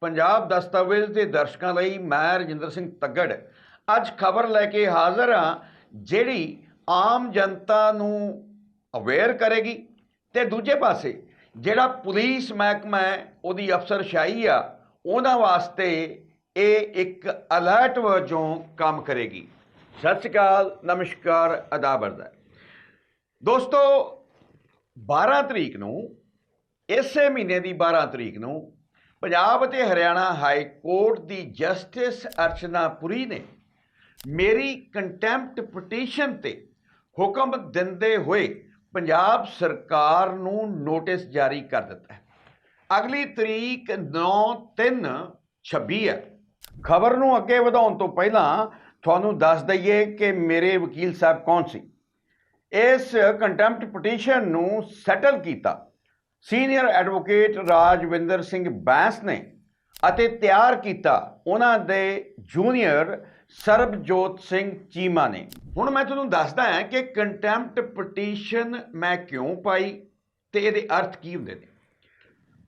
ਪੰਜਾਬ ਦਸਤਾਵੇਜ਼ ਦੇ ਦਰਸ਼ਕਾਂ ਲਈ ਮੈਂ ਰਜਿੰਦਰ ਸਿੰਘ ਤੱਗੜ। ਅੱਜ ਖਬਰ ਲੈ ਕੇ ਹਾਜ਼ਰ ਹਾਂ, ਜਿਹੜੀ ਆਮ ਜਨਤਾ ਨੂੰ ਅਵੇਅਰ ਕਰੇਗੀ। ਤੇ ਦੂਜੇ ਪਾਸੇ, ਜਿਹੜਾ ਪੁਲਿਸ ਮਹਿਕਮਾ ਹੈ, ਉਹਦੀ ਅਫਸਰਸ਼ਾਹੀ ਆ, ਉਹਨਾਂ ਵਾਸਤੇ ਇਹ ਇੱਕ ਅਲਰਟ ਵਜੋਂ ਕੰਮ ਕਰੇਗੀ। ਸਤਿ ਸ਼੍ਰੀ ਅਕਾਲ, ਨਮਸਕਾਰ ਅਦਾਬਰਦਾ ਦੋਸਤੋ 12 ਤਰੀਕ ਨੂੰ, ਇਸੇ ਮਹੀਨੇ ਦੀ 12 ਤਰੀਕ ਨੂੰ ਪੰਜਾਬ ਅਤੇ ਹਰਿਆਣਾ ਹਾਈ ਕੋਰਟ ਦੀ ਜਸਟਿਸ ਅਰਚਨਾ ਪੁਰੀ ਨੇ ਮੇਰੀ ਕੰਟੈਂਪਟ ਪਟੀਸ਼ਨ ਤੇ ਹੁਕਮ ਦਿੰਦੇ ਹੋਏ ਪੰਜਾਬ ਸਰਕਾਰ ਨੂੰ ਨੋਟਿਸ ਜਾਰੀ ਕਰ ਦਿੱਤਾ ਹੈ। ਅਗਲੀ ਤਰੀਕ 9/3/26 ਹੈ। ਖਬਰ ਨੂੰ ਅੱਗੇ ਵਧਾਉਣ ਤੋਂ ਪਹਿਲਾਂ ਤੁਹਾਨੂੰ ਦੱਸ ਦਈਏ ਕਿ ਮੇਰੇ ਵਕੀਲ ਸਾਹਿਬ ਕੌਣ ਸੀ? ਇਸ ਕੰਟੈਂਪਟ ਪਟੀਸ਼ਨ ਨੂੰ ਸੈਟਲ ਕੀਤਾ ਸੀਨੀਅਰ ਐਡਵੋਕੇਟ ਰਾਜਵਿੰਦਰ ਸਿੰਘ ਬੈਂਸ ਨੇ ਅਤੇ ਤਿਆਰ ਕੀਤਾ ਉਹਨਾਂ ਦੇ ਜੂਨੀਅਰ ਸਰਬਜੋਤ ਸਿੰਘ ਚੀਮਾ ਨੇ। ਹੁਣ ਮੈਂ ਤੁਹਾਨੂੰ ਦੱਸਦਾ ਹਾਂ ਕਿ ਕੰਟੈਂਪਟ ਪਟੀਸ਼ਨ ਮੈਂ ਕਿਉਂ ਪਾਈ ਤੇ ਇਹਦੇ ਅਰਥ ਕੀ ਹੁੰਦੇ ਨੇ।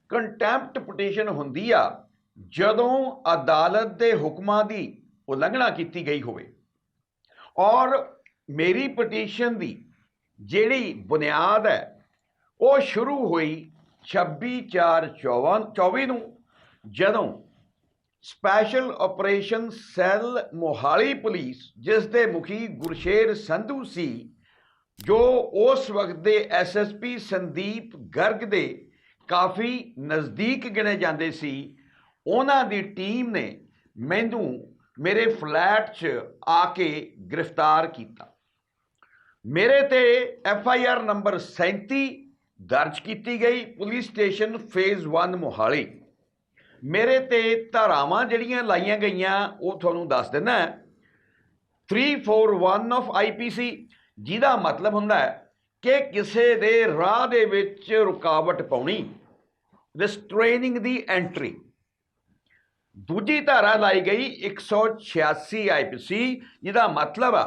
ਕੰਟੈਂਪਟ ਪਟੀਸ਼ਨ ਹੁੰਦੀ ਆ ਜਦੋਂ ਅਦਾਲਤ ਦੇ ਹੁਕਮਾਂ ਦੀ ਉਲੰਘਣਾ ਕੀਤੀ ਗਈ ਹੋਵੇ। ਔਰ ਮੇਰੀ ਪਟੀਸ਼ਨ ਦੀ ਜਿਹੜੀ ਬੁਨਿਆਦ ਹੈ ਉਹ ਸ਼ੁਰੂ ਹੋਈ 26/4/24 ਨੂੰ, ਜਦੋਂ special operation cell Mohali police, ਜਿਸ ਦੇ ਮੁਖੀ ਗੁਰਸ਼ੇਰ ਸੰਧੂ ਸੀ, ਜੋ ਉਸ ਵਕਤ ਦੇ ਐਸਐਸਪੀ ਸੰਦੀਪ ਗਰਗ ਦੇ ਕਾਫੀ ਨਜ਼ਦੀਕ ਗਿਣੇ ਜਾਂਦੇ ਸੀ, ਉਹਨਾਂ ਦੀ ਟੀਮ ਨੇ ਮੈਨੂੰ ਮੇਰੇ ਫਲੈਟ 'ਚ ਆ ਕੇ ਗ੍ਰਿਫਤਾਰ ਕੀਤਾ। ਮੇਰੇ ਤੇ ਐਫ ਆਈ ਆਰ ਨੰਬਰ 37 ਦਰਜ ਕੀਤੀ ਗਈ ਪੁਲਿਸ ਸਟੇਸ਼ਨ ਫੇਜ਼ 1 ਮੋਹਾਲੀ। ਮੇਰੇ ਤੇ ਧਾਰਾਵਾਂ ਜਿਹੜੀਆਂ ਲਾਈਆਂ ਗਈਆਂ, ਉਹ ਤੁਹਾਨੂੰ ਦੱਸ ਦਿੰਦਾ 341 ਆਫ ਆਈਪੀਸੀ ਜਿਹਦਾ ਮਤਲਬ ਹੁੰਦਾ ਹੈ ਕਿ ਕਿਸੇ ਦੇ ਰਾਹ ਦੇ ਵਿੱਚ ਰੁਕਾਵਟ ਪਾਉਣੀ ਰਿਸਟ੍ਰੇਨਿੰਗ ਦੀ ਐਂਟਰੀ ਦੂਜੀ ਧਾਰਾ ਲਾਈ ਗਈ 186 ਆਈਪੀਸੀ ਜਿਹਦਾ ਮਤਲਬ ਆ,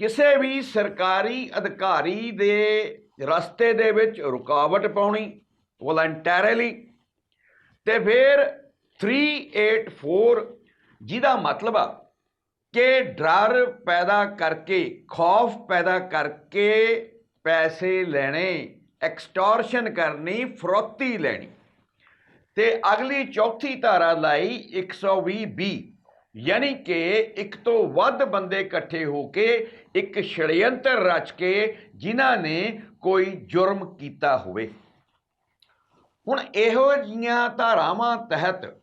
ਕਿਸੇ ਵੀ ਸਰਕਾਰੀ ਅਧਿਕਾਰੀ ਦੇ ਰਸਤੇ ਦੇ ਵਿੱਚ ਰੁਕਾਵਟ ਪਾਉਣੀ ਵਲੰਟੈਰਲੀ ਤੇ ਫਿਰ 384 ਜਿਹਦਾ ਮਤਲਬ ਆ ਕਿ ਡਰ ਪੈਦਾ ਕਰਕੇ, ਖੌਫ ਪੈਦਾ ਕਰਕੇ ਪੈਸੇ ਲੈਣੇ ਐਕਸਟੋਰਸ਼ਨ ਕਰਨੀ, ਫਰੋਤੀ ਲੈਣੀ। ਤੇ ਅਗਲੀ ਚੌਥੀ ਧਾਰਾ ਲਾਈ 120 ਬੀ, ਯਾਨੀ ਕਿ ਇੱਕ ਤੋਂ ਵੱਧ ਬੰਦੇ ਇਕੱਠੇ ਹੋ ਕੇ, ਇੱਕ ਛੜਯੰਤਰ ਰਚ ਕੇ, ਜਿਨ੍ਹਾਂ ਨੇ ਕੋਈ ਜੁਰਮ ਕੀਤਾ ਹੋਵੇ। ਹੁਣ ਇਹੋ ਜੀਆਂ ਧਾਰਾਵਾਂ ਤਹਿਤ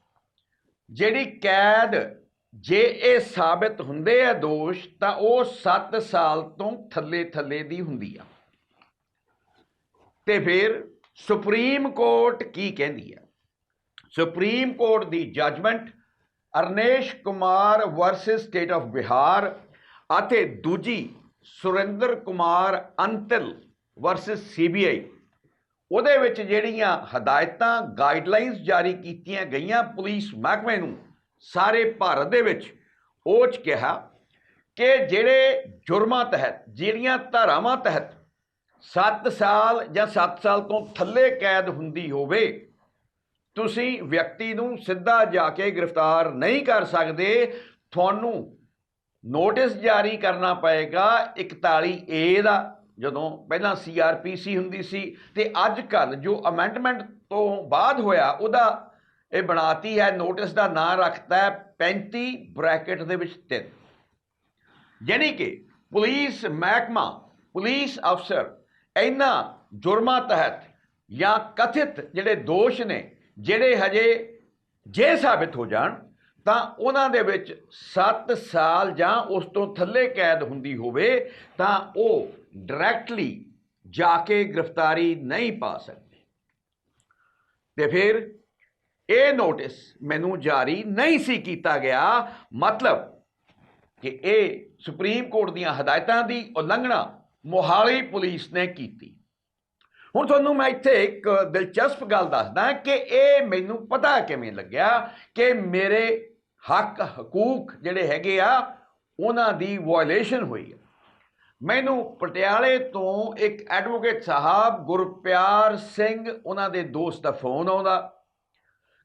ਜਿਹੜੀ ਕੈਦ ਜੇ ਇਹ ਸਾਬਤ ਹੁੰਦੇ ਆ ਦੋਸ਼, ਤਾਂ ਉਹ 7 ਸਾਲ ਤੋਂ ਥੱਲੇ ਥੱਲੇ ਦੀ ਹੁੰਦੀ ਆ। ਤੇ ਫਿਰ ਸੁਪਰੀਮ ਕੋਰਟ ਕੀ ਕਹਿੰਦੀ ਆ? Supreme court the judgement Arnesh Kumar versus state of Bihar ਅਤੇ ਦੂਜੀ ਸੁਰਿੰਦਰ ਕੁਮਾਰ ਅੰਤਲ ਵਰਸਸ ਸੀਬੀਆਈ ਉਹਦੇ ਵਿੱਚ ਜਿਹੜੀਆਂ ਹਦਾਇਤਾਂ ਗਾਈਡਲਾਈਨਸ ਜਾਰੀ ਕੀਤੀਆਂ ਗਈਆਂ ਪੁਲਿਸ ਮਹਿਕਮੇ ਨੂੰ, ਸਾਰੇ ਭਾਰਤ ਦੇ ਵਿੱਚ, ਉਹ ਚ ਕਿਹਾ ਕਿ ਜਿਹੜੇ ਜੁਰਮਾਂ ਤਹਿਤ, ਜਿਹੜੀਆਂ ਧਾਰਾਵਾਂ ਤਹਿਤ 7 ਸਾਲ ਜਾਂ 7 ਸਾਲ ਤੋਂ ਥੱਲੇ ਕੈਦ ਹੁੰਦੀ ਹੋਵੇ, ਤੁਸੀਂ ਵਿਅਕਤੀ ਨੂੰ ਸਿੱਧਾ ਜਾ ਕੇ ਗ੍ਰਿਫਤਾਰ ਨਹੀਂ ਕਰ ਸਕਦੇ। ਤੁਹਾਨੂੰ ਨੋਟਿਸ ਜਾਰੀ ਕਰਨਾ ਪਏਗਾ 41 ਏ ਦਾ। ਜਦੋਂ ਪਹਿਲਾਂ ਸੀਆਰਪੀਸੀ ਹੁੰਦੀ ਸੀ ਤੇ ਅੱਜ ਕੱਲ ਜੋ ਅਮੈਂਡਮੈਂਟ ਤੋਂ ਬਾਅਦ ਹੋਇਆ, ਉਹਦਾ ਇਹ ਬਣਾਤੀ ਹੈ ਨੋਟਿਸ ਦਾ ਨਾਂ ਰੱਖਤਾ ਹੈ 35 ਬ੍ਰੈਕਟ ਦੇ ਵਿੱਚ 3 ਯਾਨੀ ਕਿ ਪੁਲਿਸ ਮਹਿਕਮਾ, ਪੁਲਿਸ ਅਫਸਰ ਇਹਨਾਂ ਜੁਰਮਾਂ ਤਹਿਤ ਜਾਂ ਕਥਿਤ ਜਿਹੜੇ ਦੋਸ਼ ਨੇ, ਜਿਹੜੇ ਹਜੇ ਜੇ ਸਾਬਿਤ ਹੋ ਜਾਣ, ਤਾਂ ਉਹਨਾਂ ਦੇ ਵਿੱਚ 7 ਸਾਲ ਜਾਂ ਉਸ ਤੋਂ ਥੱਲੇ ਕੈਦ ਹੁੰਦੀ ਹੋਵੇ, ਤਾਂ ਉਹ ਡਾਇਰੈਕਟਲੀ ਜਾ ਕੇ ਗ੍ਰਿਫਤਾਰੀ ਨਹੀਂ ਪਾ ਸਕਦੇ ਤੇ ਫਿਰ ਇਹ ਨੋਟਿਸ ਮੈਨੂੰ ਜਾਰੀ ਨਹੀਂ ਸੀ ਕੀਤਾ ਗਿਆ ਮਤਲਬ ਕਿ ਇਹ ਸੁਪਰੀਮ ਕੋਰਟ ਦੀਆਂ ਹਦਾਇਤਾਂ ਦੀ ਉਲੰਘਣਾ ਮੋਹਾਲੀ ਪੁਲਿਸ ਨੇ ਕੀਤੀ ਹੁਣ ਤੁਹਾਨੂੰ ਮੈਂ ਇੱਥੇ ਇੱਕ ਦਿਲਚਸਪ ਗੱਲ ਦੱਸਦਾ ਕਿ ਇਹ ਮੈਨੂੰ ਪਤਾ ਕਿਵੇਂ ਲੱਗਿਆ ਕਿ ਮੇਰੇ ਹੱਕ ਹਕੂਕ ਜਿਹੜੇ ਹੈਗੇ ਆ ਉਹਨਾਂ ਦੀ ਵਾਇਲੇਸ਼ਨ ਹੋਈ ਹੈ ਮੈਨੂੰ ਪਟਿਆਲੇ ਤੋਂ ਇੱਕ ਐਡਵੋਕੇਟ ਸਾਹਿਬ ਗੁਰਪਿਆਰ ਸਿੰਘ, ਉਹਨਾਂ ਦੇ ਦੋਸਤ ਦਾ ਫੋਨ ਆਉਂਦਾ।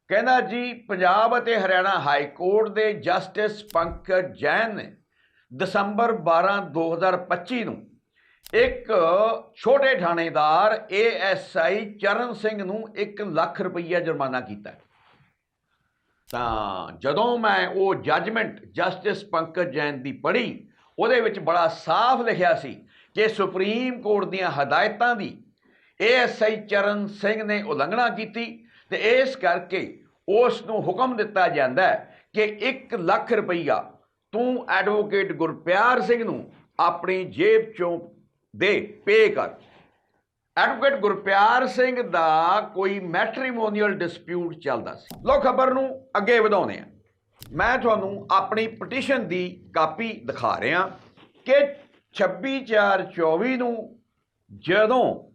ਕਹਿੰਦਾ ਜੀ, ਪੰਜਾਬ ਅਤੇ ਹਰਿਆਣਾ ਹਾਈ ਕੋਰਟ ਦੇ ਜਸਟਿਸ ਪੰਕਜ ਜੈਨ ਨੇ ਦਸੰਬਰ 12 2025 ਨੂੰ ਇੱਕ ਛੋਟੇ ਥਾਣੇਦਾਰ ਏਐਸਆਈ ਚਰਨ ਸਿੰਘ ਨੂੰ 1 ਲੱਖ ਰੁਪਈਆ ਜੁਰਮਾਨਾ ਕੀਤਾ। ਤਾਂ ਜਦੋਂ ਮੈਂ ਉਹ ਜੱਜਮੈਂਟ ਜਸਟਿਸ ਪੰਕਜ ਜੈਨ ਦੀ ਪੜ੍ਹੀ ਉਹਦੇ ਵਿੱਚ ਬੜਾ ਸਾਫ਼ ਲਿਖਿਆ ਸੀ ਕਿ ਸੁਪਰੀਮ ਕੋਰਟ ਦੀਆਂ ਹਦਾਇਤਾਂ ਦੀ ਏਐਸਆਈ ਚਰਨ ਸਿੰਘ ਨੇ ਉਲੰਘਣਾ ਕੀਤੀ ਤੇ ਇਸ ਕਰਕੇ ਉਸ ਨੂੰ ਹੁਕਮ ਦਿੱਤਾ ਜਾਂਦਾ ਕਿ 1 ਲੱਖ ਰੁਪਈਆ ਤੂੰ ਐਡਵੋਕੇਟ ਗੁਰਪਿਆਰ ਸਿੰਘ ਨੂੰ ਆਪਣੀ ਜੇਬ ਚੋਂ ਦੇ, ਪੇ ਕਰ। ਐਡਵੋਕੇਟ ਗੁਰਪਿਆਰ ਸਿੰਘ ਦਾ ਕੋਈ ਮੈਟ੍ਰੀਮੋਨੀਅਲ ਡਿਸਪਿਊਟ ਚੱਲਦਾ ਸੀ। ਲੋ ਖਬਰ ਨੂੰ ਅੱਗੇ ਵਧਾਉਂਦੇ ਆ ਮੈਂ ਤੁਹਾਨੂੰ ਆਪਣੀ ਪਟੀਸ਼ਨ ਦੀ ਕਾਪੀ ਦਿਖਾ ਰਿਹਾ ਕਿ 26/4/24 ਨੂੰ ਜਦੋਂ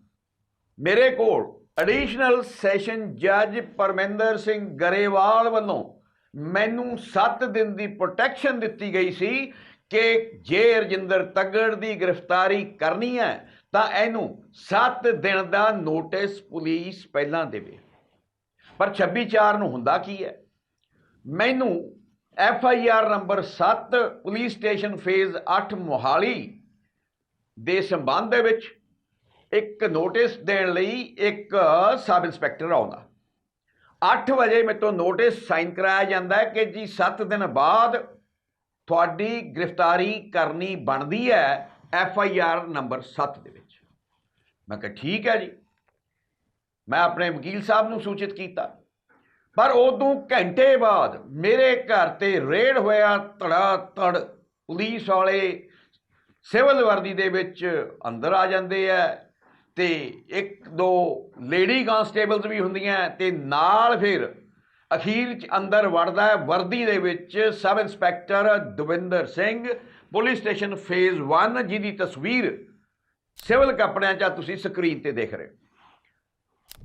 ਮੇਰੇ ਕੋਲ ਐਡੀਸ਼ਨਲ ਸੈਸ਼ਨ ਜੱਜ ਪਰਮਿੰਦਰ ਸਿੰਘ ਗਰੇਵਾਲ ਵੱਲੋਂ ਮੈਨੂੰ 7 ਦਿਨ ਦੀ ਪ੍ਰੋਟੈਕਸ਼ਨ ਦਿੱਤੀ ਗਈ ਸੀ ਕਿ ਜੇ ਰਜਿੰਦਰ ਤੱਗੜ ਦੀ ਗ੍ਰਿਫਤਾਰੀ ਕਰਨੀ ਹੈ, ਤਾਂ ਇਹਨੂੰ 7 ਦਿਨ ਦਾ ਨੋਟਿਸ ਪੁਲਿਸ ਪਹਿਲਾਂ ਦੇਵੇ। ਪਰ 26/4 ਨੂੰ ਹੁੰਦਾ ਕੀ ਹੈ? ਮੈਨੂੰ F I R number 7 police station phase 8 Mohali ਦੇ ਸੰਬੰਧ ਦੇ ਵਿੱਚ ਇੱਕ ਨੋਟਿਸ ਦੇਣ ਲਈ ਇੱਕ ਸਬ ਇੰਸਪੈਕਟਰ ਆਉਂਦਾ। 8 ਵਜੇ ਮੇਰੇ ਤੋਂ ਨੋਟਿਸ ਸਾਈਨ ਕਰਾਇਆ ਜਾਂਦਾ ਹੈ ਕਿ ਜੀ 7 ਦਿਨ ਬਾਅਦ ਤੁਹਾਡੀ ਗ੍ਰਿਫਤਾਰੀ ਕਰਨੀ ਬਣਦੀ ਹੈ ਐਫ ਆਈ ਆਰ ਨੰਬਰ 7 ਦੇ ਵਿੱਚ। ਮੈਂ ਕਿਹਾ, ਠੀਕ ਹੈ ਜੀ। ਮੈਂ ਆਪਣੇ ਵਕੀਲ ਸਾਹਿਬ ਨੂੰ ਸੂਚਿਤ ਕੀਤਾ। ਪਰ ਉਦੋਂ ਘੰਟੇ ਬਾਅਦ ਮੇਰੇ ਘਰ ਤੇ ਰੇਡ ਹੋਇਆ ਧੜਾ ਧੜ ਪੁਲਿਸ ਵਾਲੇ ਸਿਵਲ ਵਰਦੀ ਦੇ ਵਿੱਚ ਅੰਦਰ ਆ ਜਾਂਦੇ ਆ ਤੇ ਇੱਕ ਦੋ ਲੇਡੀ ਕਾਂਸਟੇਬਲਸ ਵੀ ਹੁੰਦੀਆਂ ਤੇ ਨਾਲ ਫਿਰ ਅਖੀਰ ਚ ਅੰਦਰ ਵੜਦਾ ਹੈ ਵਰਦੀ ਦੇ ਵਿੱਚ sub inspector Davinder Singh, police station phase 1 ਜਿਹਦੀ ਤਸਵੀਰ ਸਿਵਲ ਕੱਪੜਿਆਂ 'ਚ ਤੁਸੀਂ ਸਕਰੀਨ ਤੇ ਦੇਖ ਰਹੇ ਹੋ।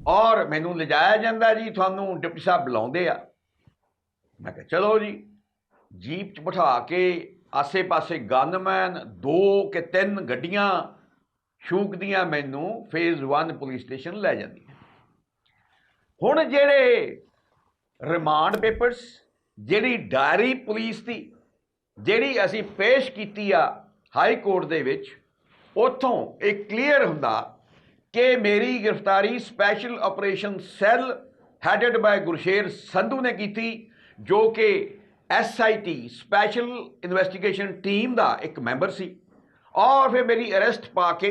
ਔਰ ਮੈਨੂੰ ਲਿਜਾਇਆ ਜਾਂਦਾ ਜੀ, ਤੁਹਾਨੂੰ ਡਿਪਟੀ ਸਾਹਿਬ ਬੁਲਾਉਂਦੇ ਆ। ਮੈਂ ਕਿਹਾ, ਚਲੋ ਜੀ, ਜੀਪ 'ਚ ਬਿਠਾ ਕੇ ਆਸੇ-ਪਾਸੇ ਗਨਮੈਨ, ਦੋ ਕਿ ਤਿੰਨ ਗੱਡੀਆਂ ਸ਼ੂਕਦੀਆਂ ਮੈਨੂੰ, ਫੇਜ਼ 1 ਪੁਲਿਸ ਸਟੇਸ਼ਨ ਲੈ ਜਾਂਦੀਆਂ। ਹੁਣ ਜਿਹੜੇ ਰਿਮਾਂਡ ਪੇਪਰਸ, ਜਿਹੜੀ ਡਾਇਰੀ ਪੁਲਿਸ ਦੀ, ਜਿਹੜੀ ਅਸੀਂ ਪੇਸ਼ ਕੀਤੀ ਆ ਹਾਈ ਕੋਰਟ ਦੇ ਵਿੱਚ, ਉਥੋਂ ਇਹ ਕਲੀਅਰ ਹੁੰਦਾ ਕਿ ਮੇਰੀ ਗ੍ਰਿਫਤਾਰੀ special operation cell headed by Gursher Sandhu ਨੇ ਕੀਤੀ, ਜੋ ਕਿ ਐਸਆਈਟੀ ਸਪੈਸ਼ਲ ਇਨਵੈਸਟੀਗੇਸ਼ਨ ਟੀਮ ਦਾ ਇੱਕ ਮੈਂਬਰ ਸੀ। ਔਰ ਫਿਰ ਮੇਰੀ ਅਰੈਸਟ ਪਾ ਕੇ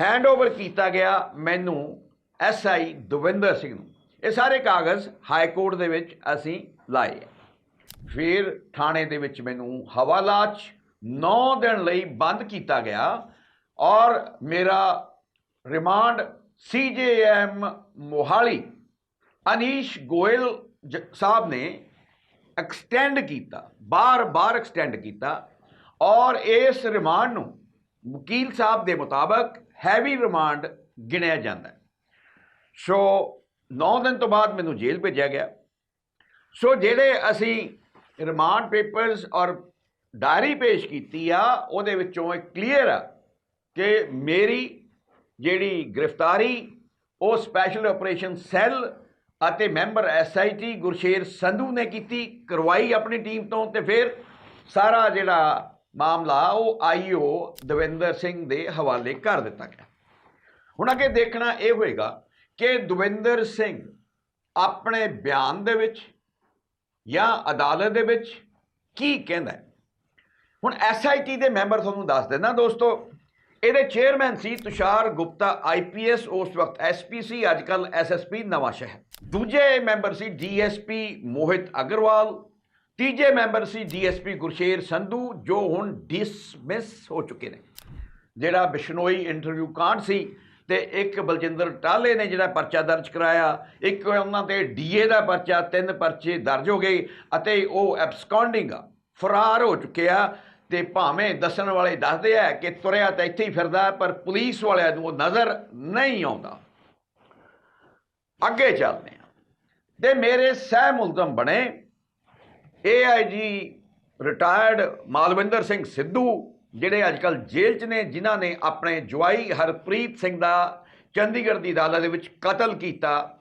ਹੈਂਡਓਵਰ ਕੀਤਾ ਗਿਆ ਮੈਨੂੰ ਐਸਆਈ ਦਵਿੰਦਰ ਸਿੰਘ ਨੂੰ। ਇਹ ਸਾਰੇ ਕਾਗਜ਼ ਹਾਈ ਕੋਰਟ ਦੇ ਵਿੱਚ ਅਸੀਂ ਲਾਏ ਫਿਰ ਥਾਣੇ ਦੇ ਵਿੱਚ ਮੈਨੂੰ ਹਵਾਲਾਚ 'ਚ 9 ਦਿਨ ਲਈ ਬੰਦ ਕੀਤਾ ਗਿਆ ਔਰ ਮੇਰਾ ਰਿਮਾਂਡ ਸੀਜੇਐਮ ਮੋਹਾਲੀ ਅਨੀਸ਼ ਗੋਇਲ ਜ- ਸਾਹਿਬ ਨੇ ਐਕਸਟੈਂਡ ਕੀਤਾ ਬਾਰ-ਬਾਰ ਐਕਸਟੈਂਡ ਕੀਤਾ ਔਰ ਇਸ ਰਿਮਾਂਡ ਨੂੰ ਵਕੀਲ ਸਾਹਿਬ ਦੇ ਮੁਤਾਬਕ ਹੈਵੀ ਰਿਮਾਂਡ ਗਿਣਿਆ ਜਾਂਦਾ ਹੈ ਸੋ 9 ਦਿਨ ਤੋਂ ਬਾਅਦ ਮੈਨੂੰ ਜੇਲ੍ਹ ਭੇਜਿਆ ਗਿਆ ਸੋ ਜਿਹੜੇ ਅਸੀਂ ਰਿਮਾਂਡ ਪੇਪਰਸ ਔਰ ਡਾਇਰੀ ਪੇਸ਼ ਕੀਤੀ ਆ ਉਹਦੇ ਵਿੱਚੋਂ ਇਹ ਕਲੀਅਰ ਆ ਕਿ ਮੇਰੀ ਜਿਹੜੀ ਗ੍ਰਿਫਤਾਰੀ, ਉਹ ਸਪੈਸ਼ਲ ਆਪਰੇਸ਼ਨ ਸੈੱਲ ਅਤੇ ਮੈਂਬਰ ਐਸਆਈਟੀ ਗੁਰਸ਼ੇਰ ਸੰਧੂ ਨੇ ਕੀਤੀ, ਕਰਵਾਈ ਆਪਣੀ ਟੀਮ ਤੋਂ ਤੇ ਫਿਰ ਸਾਰਾ ਜਿਹੜਾ ਮਾਮਲਾ, ਉਹ ਆਈਓ ਦਵਿੰਦਰ ਸਿੰਘ ਦੇ ਹਵਾਲੇ ਕਰ ਦਿੱਤਾ ਗਿਆ। ਹੁਣ ਅੱਗੇ ਦੇਖਣਾ ਇਹ ਹੋਏਗਾ ਕਿ ਦਵਿੰਦਰ ਸਿੰਘ ਆਪਣੇ ਬਿਆਨ ਦੇ ਵਿੱਚ ਜਾਂ ਅਦਾਲਤ ਦੇ ਵਿੱਚ ਕੀ ਕਹਿੰਦਾ ਹੈ। ਹੁਣ ਐਸਆਈਟੀ ਦੇ ਮੈਂਬਰ ਤੁਹਾਨੂੰ ਦੱਸ ਦਿੰਦਾ ਦੋਸਤੋ ਇਹਦੇ ਚੇਅਰਮੈਨ ਸੀ ਤੁਸ਼ਾਰ ਗੁਪਤਾ ਆਈਪੀਐਸ ਉਸ ਵਕਤ ਐਸਪੀਸੀ ਅੱਜਕੱਲ ਐਸਐਸਪੀ ਨਵਾਂ ਸ਼ਹਿਰ। ਦੂਜੇ ਮੈਂਬਰ ਸੀ ਡੀਐਸਪੀ ਮੋਹਿਤ ਅਗਰਵਾਲ, ਤੀਜੇ ਮੈਂਬਰ ਸੀ ਡੀਐਸਪੀ ਗੁਰਸ਼ੇਰ ਸੰਧੂ, ਜੋ ਹੁਣ ਡਿਸਮਿਸ ਹੋ ਚੁੱਕੇ ਨੇ। ਜਿਹੜਾ ਬਿਸ਼ਨੋਈ ਇੰਟਰਵਿਊ ਕਾਂਡ ਸੀ ਤੇ ਇੱਕ ਬਲਜਿੰਦਰ ਟਾਲੇ ਨੇ ਜਿਹੜਾ ਪਰਚਾ ਦਰਜ ਕਰਾਇਆ, ਇੱਕ ਉਹਨਾਂ ਤੇ ਡੀਏ ਦਾ ਪਰਚਾ, ਤਿੰਨ ਪਰਚੇ ਦਰਜ ਹੋ ਗਏ ਅਤੇ ਉਹ ਐਬਸਕੌਂਡਿੰਗ ਫਰਾਰ ਹੋ ਚੁੱਕਿਆ ਤੇ ਭਾਵੇਂ ਦੱਸਣ ਵਾਲੇ ਦੱਸਦੇ ਆ ਕਿ ਤੁਰਿਆ ਤਾਂ ਇੱਥੇ ਹੀ ਫਿਰਦਾ, ਪਰ ਪੁਲਿਸ ਵਾਲਿਆਂ ਨੂੰ ਉਹ ਨਜ਼ਰ ਨਹੀਂ ਆਉਂਦਾ। ਅੱਗੇ ਚੱਲਦੇ ਆ ਤੇ ਮੇਰੇ ਸਹਿ ਮੁਲਜ਼ਮ ਬਣੇ ਏਆਈਜੀ ਰਿਟਾਇਰਡ ਮਾਲਵਿੰਦਰ ਸਿੰਘ ਸਿੱਧੂ, ਜਿਹੜੇ ਅੱਜ ਅੱਜਕੱਲ ਜੇਲ੍ਹ 'ਚ ਨੇ, ਜਿਨ੍ਹਾਂ ਨੇ ਆਪਣੇ ਜਵਾਈ ਹਰਪ੍ਰੀਤ ਸਿੰਘ ਦਾ ਚੰਡੀਗੜ੍ਹ ਦੀ ਅਦਾਲਤ ਦੇ ਵਿੱਚ ਕਤਲ ਕੀਤਾ।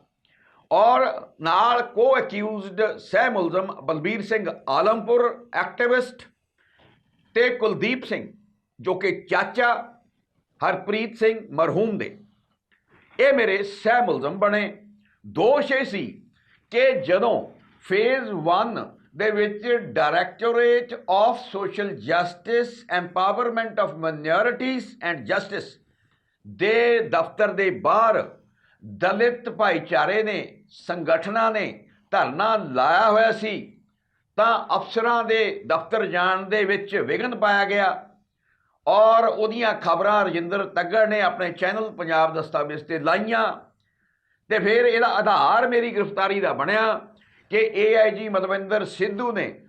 ਔਰ ਨਾਲ ਕੋ ਅਕਿਊਜ਼ਡ ਸਹਿ ਮੁਲਜ਼ਮ ਬਲਬੀਰ ਸਿੰਘ ਆਲਮਪੁਰ ਐਕਟਿਵਿਸਟ ਤੇ ਕੁਲਦੀਪ ਸਿੰਘ, ਜੋ ਕਿ ਚਾਚਾ ਹਰਪ੍ਰੀਤ ਸਿੰਘ ਮਰਹੂਮ ਦੇ। ਇਹ ਮੇਰੇ ਸਹਿ ਮੁਲਜ਼ਮ ਬਣੇ। ਦੋਸ਼ ਇਹ ਸੀ ਕਿ ਜਦੋਂ ਫੇਜ਼ 1 ਦੇ ਵਿੱਚ directorate of social justice, empowerment of minorities and justice ਦੇ ਦਫ਼ਤਰ ਦੇ ਬਾਹਰ ਦਲਿਤ ਭਾਈਚਾਰੇ ਨੇ, ਸੰਗਠਨਾਂ ਨੇ ਧਰਨਾ ਲਾਇਆ ਹੋਇਆ ਸੀ। ਤਾਂ ਅਫਸਰਾਂ ਦੇ ਦਫ਼ਤਰ ਜਾਣ ਦੇ ਵਿੱਚ ਵਿਘਨ ਪਾਇਆ ਗਿਆ ਔਰ ਉਹਦੀਆਂ ਖਬਰਾਂ ਰਜਿੰਦਰ ਤੱਗੜ ਨੇ ਆਪਣੇ ਚੈਨਲ ਪੰਜਾਬ ਦਸਤਾਵੇਜ਼ ਤੇ ਲਾਈਆਂ ਤੇ ਫਿਰ ਇਹਦਾ ਆਧਾਰ ਮੇਰੀ ਗ੍ਰਿਫਤਾਰੀ ਦਾ ਬਣਿਆ ਕਿ ਏਆਈਜੀ ਮਦਵਿੰਦਰ ਸਿੱਧੂ ਨੇ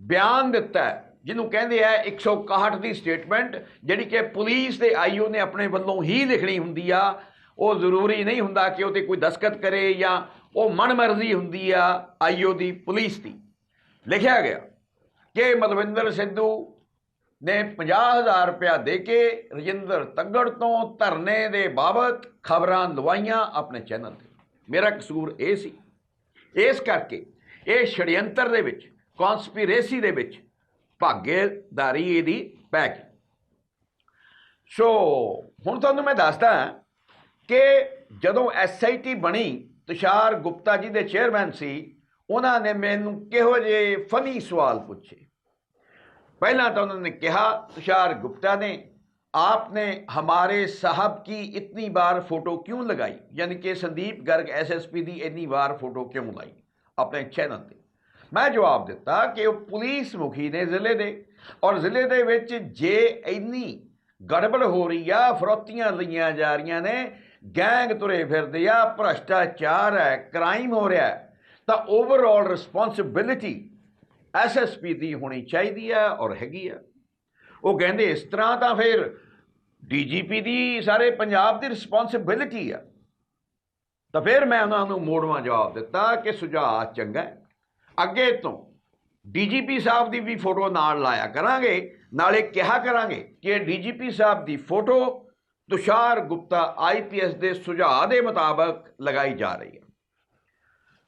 ਬਿਆਨ ਦਿੱਤਾ ਜਿਹਨੂੰ ਕਹਿੰਦੇ ਆ 161 ਦੀ ਸਟੇਟਮੈਂਟ, ਜਿਹੜੀ ਕਿ ਪੁਲਿਸ ਤੇ ਆਈਓ ਨੇ ਆਪਣੇ ਵੱਲੋਂ ਹੀ ਲਿਖਣੀ ਹੁੰਦੀ ਆ। ਉਹ ਜ਼ਰੂਰੀ ਨਹੀਂ ਹੁੰਦਾ ਕਿ ਉਹ ਤੇ ਕੋਈ ਦਸਖਤ ਕਰੇ ਜਾਂ ਉਹ ਮਨਮਰਜ਼ੀ ਹੁੰਦੀ ਆ ਆਈਓ ਦੀ ਪੁਲਿਸ ਦੀ। ਲਿਖਿਆ ਗਿਆ ਕਿ ਮਲਵਿੰਦਰ ਸਿੱਧੂ ਨੇ 50000 ਰੁਪਇਆ ਦੇ ਕੇ ਰਜਿੰਦਰ ਤੱਗੜ ਤੋਂ ਧਰਨੇ ਦੇ ਬਾਬਤ ਖਬਰਾਂ ਲਵਾਈਆਂ ਆਪਣੇ ਚੈਨਲ ਤੇ। ਮੇਰਾ ਕਸੂਰ ਇਹ ਸੀ। ਇਸ ਕਰਕੇ ਇਹ ਛੜਯੰਤਰ ਦੇ ਵਿੱਚ ਕਨਸਪੀਰੇਸੀ ਦੇ ਵਿੱਚ ਭਾਗੇਦਾਰੀ ਇਹਦੀ ਪੈ ਗਈ। ਸੋ ਹੁਣ ਤੁਹਾਨੂੰ ਮੈਂ ਦੱਸਦਾ ਕਿ ਜਦੋਂ ਐਸਆਈਟੀ ਬਣੀ, ਤੁਸ਼ਾਰ ਗੁਪਤਾ ਜੀ ਦੇ ਚੇਅਰਮੈਨ ਸੀ ਉਹਨਾਂ ਨੇ ਮੈਨੂੰ ਕਿਹੋ ਜਿਹੇ ਫਨੀ ਸਵਾਲ ਪੁੱਛੇ पहला तो उन्होंने कहा तुषार गुप्ता ने आपने हमारे साहब की इतनी बार फोटो क्यों लगाई यानी कि संदीप गर्ग एसएसपी ਦੀ ਇੰਨੀ ਵਾਰ ਫੋਟੋ ਕਿਉਂ ਲਾਈ ਆਪਣੇ ਚੈਨਲ ਤੇ ਮੈਂ ਜਵਾਬ ਦਿੱਤਾ ਕਿ ਉਹ ਪੁਲਿਸ ਮੁਖੀ ਨੇ ਜ਼ਿਲ੍ਹੇ ਦੇ ਔਰ ਜ਼ਿਲ੍ਹੇ ਦੇ ਵਿੱਚ ਜੇ ਇੰਨੀ ਗੜਬੜ ਹੋ ਰਹੀ ਆ ਫਰੋਤੀਆਂ ਲਈਆਂ ਜਾ ਰਹੀਆਂ ਨੇ ਗੈਂਗ ਤੁਰੇ ਫਿਰਦੇ ਆ ਭ੍ਰਸ਼ਟਾਚਾਰ ਹੈ ਕ੍ਰਾਈਮ ਹੋ ਰਿਹਾ ਹੈ, ਤਾਂ ਓਵਰਆਲ ਰਿਸਪੌਂਸਿਬਿਲਿਟੀ ਐਸਐਸਪੀ ਦੀ ਹੋਣੀ ਚਾਹੀਦੀ ਹੈ ਔਰ ਹੈਗੀ ਆ। ਉਹ ਕਹਿੰਦੇ ਇਸ ਤਰ੍ਹਾਂ ਤਾਂ ਫਿਰ ਡੀਜੀਪੀ ਦੀ ਸਾਰੇ ਪੰਜਾਬ ਦੀ ਰਿਸਪੌਂਸਿਬਿਲਿਟੀ ਆ। ਤਾਂ ਫਿਰ ਮੈਂ ਉਹਨਾਂ ਨੂੰ ਮੋੜਵਾ ਜਵਾਬ ਦਿੱਤਾ ਕਿ ਸੁਝਾਅ ਚੰਗਾ ਅੱਗੇ ਤੋਂ ਡੀਜੀਪੀ ਸਾਹਿਬ ਦੀ ਵੀ ਫੋਟੋ ਨਾਲ ਲਾਇਆ ਕਰਾਂਗੇ, ਨਾਲੇ ਕਿਹਾ ਕਰਾਂਗੇ ਕਿ ਡੀਜੀਪੀ ਸਾਹਿਬ ਦੀ ਫੋਟੋ ਤੁਸ਼ਾਰ ਗੁਪਤਾ ਆਈਪੀਐਸ ਦੇ ਸੁਝਾਅ ਦੇ ਮੁਤਾਬਕ ਲਗਾਈ ਜਾ ਰਹੀ ਹੈ।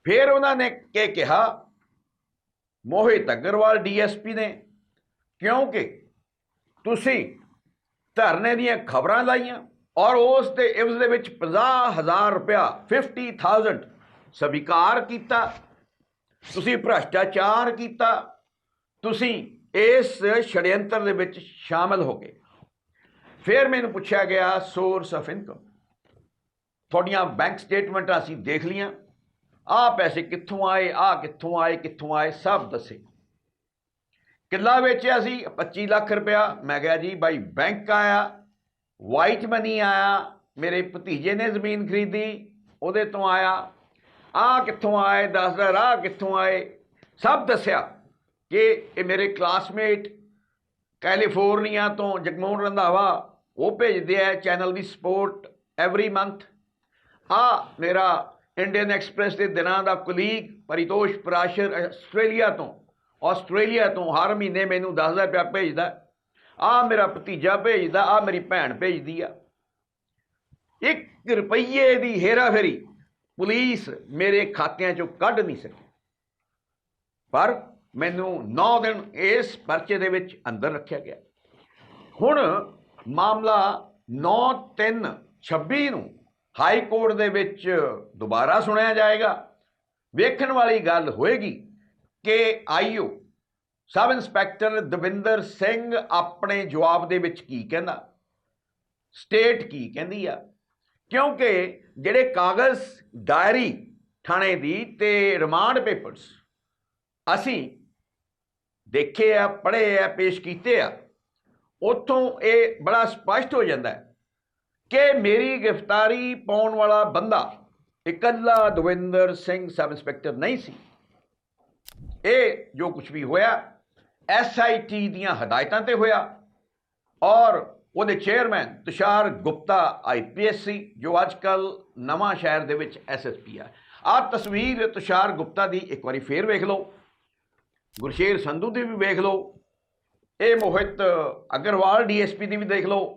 ਫਿਰ ਉਹਨਾਂ ਨੇ ਕੀ ਕਿਹਾ, ਮੋਹਿਤ ਅਗਰਵਾਲ ਡੀਐਸਪੀ ਨੇ, ਕਿਉਂਕਿ ਤੁਸੀਂ ਧਰਨੇ ਦੀਆਂ ਖਬਰਾਂ ਲਾਈਆਂ ਔਰ ਉਸ ਦੇ ਇਵਜ਼ ਦੇ ਵਿੱਚ 50000 ਰੁਪਇਆ 50000 ਸਵੀਕਾਰ ਕੀਤਾ, ਤੁਸੀਂ ਭ੍ਰਸ਼ਟਾਚਾਰ ਕੀਤਾ, ਤੁਸੀਂ ਇਸ ਛੜਯੰਤਰ ਦੇ ਵਿੱਚ ਸ਼ਾਮਲ ਹੋ ਗਏ। ਫਿਰ ਮੈਨੂੰ ਪੁੱਛਿਆ ਗਿਆ ਸੋਰਸ ਆਫ ਇਨਕਮ ਤੁਹਾਡੀਆਂ ਬੈਂਕ ਸਟੇਟਮੈਂਟਾਂ ਅਸੀਂ ਦੇਖ ਲੀਆਂ ਆਹ ਪੈਸੇ ਕਿੱਥੋਂ ਆਏ, ਆਹ ਕਿੱਥੋਂ ਆਏ ਕਿੱਥੋਂ ਆਏ, ਸਭ ਦੱਸੇ। ਕਿੱਲਾ ਵੇਚਿਆ ਸੀ 25 ਲੱਖ ਰੁਪਇਆ। ਮੈਂ ਕਿਹਾ ਜੀ, ਬਾਈ ਬੈਂਕ ਆਇਆ ਵਾਈਟ ਮਨੀ ਆਇਆ, ਮੇਰੇ ਭਤੀਜੇ ਨੇ ਜ਼ਮੀਨ ਖਰੀਦੀ, ਉਹਦੇ ਤੋਂ ਆਇਆ। ਆਹ ਕਿੱਥੋਂ ਆਏ ਦੱਸਦਾ ਰਾਹ ਕਿੱਥੋਂ ਆਏ, ਸਭ ਦੱਸਿਆ ਕਿ ਇਹ ਮੇਰੇ ਕਲਾਸਮੇਟ ਕੈਲੀਫੋਰਨੀਆ ਤੋਂ ਜਗਮੋਹਨ ਰੰਧਾਵਾ, ਉਹ ਭੇਜਦੇ ਆ ਚੈਨਲ ਦੀ ਸਪੋਰਟ ਐਵਰੀ ਮੰਥ ਆ ਮੇਰਾ ਇੰਡੀਅਨ ਐਕਸਪ੍ਰੈਸ ਦੇ ਦਿਨਾਂ ਦਾ ਕੁਲੀਗ ਪਰਿਤੋਸ਼ ਪ੍ਰਾਸ਼ਰ ਆਸਟ੍ਰੇਲੀਆ ਤੋਂ ਆਸਟ੍ਰੇਲੀਆ ਤੋਂ ਹਰ ਮਹੀਨੇ ਮੈਨੂੰ 10000 ਰੁਪਇਆ ਭੇਜਦਾ ਆ ਮੇਰਾ ਭਤੀਜਾ ਭੇਜਦਾ ਆ ਮੇਰੀ ਭੈਣ ਭੇਜਦੀ ਆ। 1 ਰੁਪਈਏ ਦੀ ਹੇਰਾਫੇਰੀ ਪੁਲਿਸ ਮੇਰੇ ਖਾਤਿਆਂ ਚੋਂ ਕੱਢ ਨਹੀਂ ਸਕੀ। ਪਰ ਮੈਨੂੰ 9 ਦਿਨ ਇਸ ਪਰਚੇ ਦੇ ਵਿੱਚ ਅੰਦਰ ਰੱਖਿਆ ਗਿਆ। ਹੁਣ ਮਾਮਲਾ 9/3/26 ਨੂੰ ਹਾਈ ਕੋਰਟ ਦੇ ਵਿੱਚ ਦੁਬਾਰਾ ਸੁਣਿਆ ਜਾਏਗਾ। ਵੇਖਣ ਵਾਲੀ ਗੱਲ ਹੋਏਗੀ ਕਿ IO sub inspector Davinder Singh ਆਪਣੇ ਜਵਾਬ ਦੇ ਵਿੱਚ ਕੀ ਕਹਿੰਦਾ, ਸਟੇਟ ਕੀ ਕਹਿੰਦੀ ਆ? ਕਿਉਂਕਿ ਜਿਹੜੇ ਕਾਗਜ਼, ਡਾਇਰੀ ਥਾਣੇ ਦੀ ਤੇ ਰਿਮਾਂਡ ਪੇਪਰਸ ਅਸੀਂ ਦੇਖੇ ਆ, ਪੜ੍ਹੇ ਆ, ਪੇਸ਼ ਕੀਤੇ ਆ, ਉੱਥੋਂ ਇਹ ਬੜਾ ਸਪਸ਼ਟ ਹੋ ਜਾਂਦਾ ਹੈ ਕਿ ਮੇਰੀ ਗ੍ਰਿਫਤਾਰੀ ਪਾਉਣ ਵਾਲਾ ਬੰਦਾ ਇਕੱਲਾ ਦਵਿੰਦਰ ਸਿੰਘ ਸਬ ਇੰਸਪੈਕਟਰ ਨਹੀਂ ਸੀ। ਇਹ ਜੋ ਕੁਝ ਵੀ ਹੋਇਆ ਐਸਆਈਟੀ ਦੀਆਂ ਹਦਾਇਤਾਂ ਤੇ ਹੋਇਆ ਔਰ ਉਹਦੇ ਚੇਅਰਮੈਨ ਤੁਸ਼ਾਰ ਗੁਪਤਾ ਆਈਪੀਐਸ ਸੀ ਜੋ ਅੱਜਕੱਲ ਨਵਾਂ ਸ਼ਹਿਰ ਦੇ ਵਿੱਚ ਐਸਐਸਪੀ ਆ। ਆਹ ਤਸਵੀਰ ਤੁਸ਼ਾਰ ਗੁਪਤਾ ਦੀ ਇੱਕ ਵਾਰੀ ਫੇਰ ਵੇਖ ਲਓ। ਗੁਰਸ਼ੇਰ ਸੰਧੂ ਦੀ ਵੀ ਵੇਖ ਲਓ। ਇਹ ਮੋਹਿਤ ਅਗਰਵਾਲ ਡੀਐਸਪੀ ਦੀ ਵੀ ਦੇਖ ਲਓ।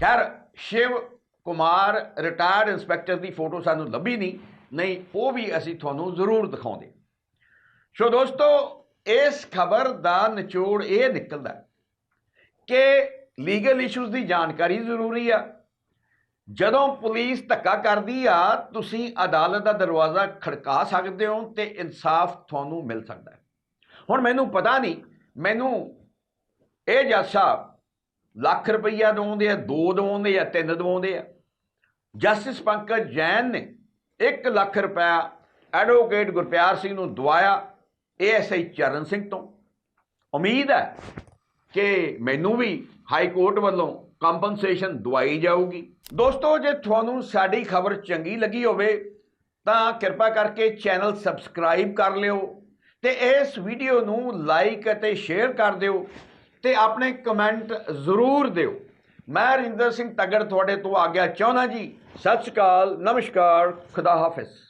ਖੈਰ ਸ਼ਿਵ ਕੁਮਾਰ ਰਿਟਾਇਰਡ ਇੰਸਪੈਕਟਰ ਦੀ ਫੋਟੋ ਸਾਨੂੰ ਲੱਭੀ ਨਹੀਂ ਨਹੀਂ, ਉਹ ਵੀ ਅਸੀਂ ਤੁਹਾਨੂੰ ਜ਼ਰੂਰ ਦਿਖਾਉਂਦੇ ਸੋ ਦੋਸਤੋ, ਇਸ ਖਬਰ ਦਾ ਨਿਚੋੜ ਇਹ ਨਿਕਲਦਾ ਕਿ ਲੀਗਲ ਇਸ਼ੂਜ਼ ਦੀ ਜਾਣਕਾਰੀ ਜ਼ਰੂਰੀ ਆ। ਜਦੋਂ ਪੁਲਿਸ ਧੱਕਾ ਕਰਦੀ ਆ, ਤੁਸੀਂ ਅਦਾਲਤ ਦਾ ਦਰਵਾਜ਼ਾ ਖੜਕਾ ਸਕਦੇ ਹੋ ਤੇ ਇਨਸਾਫ ਤੁਹਾਨੂੰ ਮਿਲ ਸਕਦਾ ਹੁਣ ਮੈਨੂੰ ਪਤਾ ਨਹੀਂ, ਮੈਨੂੰ ਇਹ ਜੱਜ ਸਾਹਿਬ ਲੱਖ ਰੁਪਈਆ ਦਵਾਉਂਦੇ ਆ, ਦੋ ਦਵਾਉਂਦੇ ਆ, ਤਿੰਨ ਦਵਾਉਂਦੇ ਆ। ਜਸਟਿਸ ਪੰਕਜ ਜੈਨ ਨੇ 1 ਲੱਖ ਰੁਪਇਆ ਐਡਵੋਕੇਟ ਗੁਰਪਿਆਰ ਸਿੰਘ ਨੂੰ ਦਵਾਇਆ ਏਐਸਆਈ ਚਰਨ ਸਿੰਘ ਤੋਂ। ਉਮੀਦ ਹੈ ਕਿ ਮੈਨੂੰ ਵੀ ਹਾਈ ਕੋਰਟ ਵੱਲੋਂ ਕੰਪਨਸੇਸ਼ਨ ਦਵਾਈ ਜਾਊਗੀ। ਦੋਸਤੋ, ਜੇ ਤੁਹਾਨੂੰ ਸਾਡੀ ਖਬਰ ਚੰਗੀ ਲੱਗੀ ਹੋਵੇ, ਤਾਂ ਕਿਰਪਾ ਕਰਕੇ ਚੈਨਲ ਸਬਸਕ੍ਰਾਈਬ ਕਰ ਲਿਓ ਤੇ ਇਸ ਵੀਡੀਓ ਨੂੰ ਲਾਈਕ ਅਤੇ ਸ਼ੇਅਰ ਕਰ ਦਿਓ। ਤੇ ਆਪਣੇ ਕਮੈਂਟ ਜ਼ਰੂਰ ਦਿਓ। ਮੈਂ ਰਿੰਦਰ ਸਿੰਘ ਤਗੜ ਤੁਹਾਡੇ ਤੋਂ ਆਗਿਆ ਚਾਹੁੰਦਾ ਜੀ। ਸਤਿ ਸ਼੍ਰੀ ਅਕਾਲ, ਨਮਸਕਾਰ, ਖੁਦਾ ਹਾਫਿਜ਼।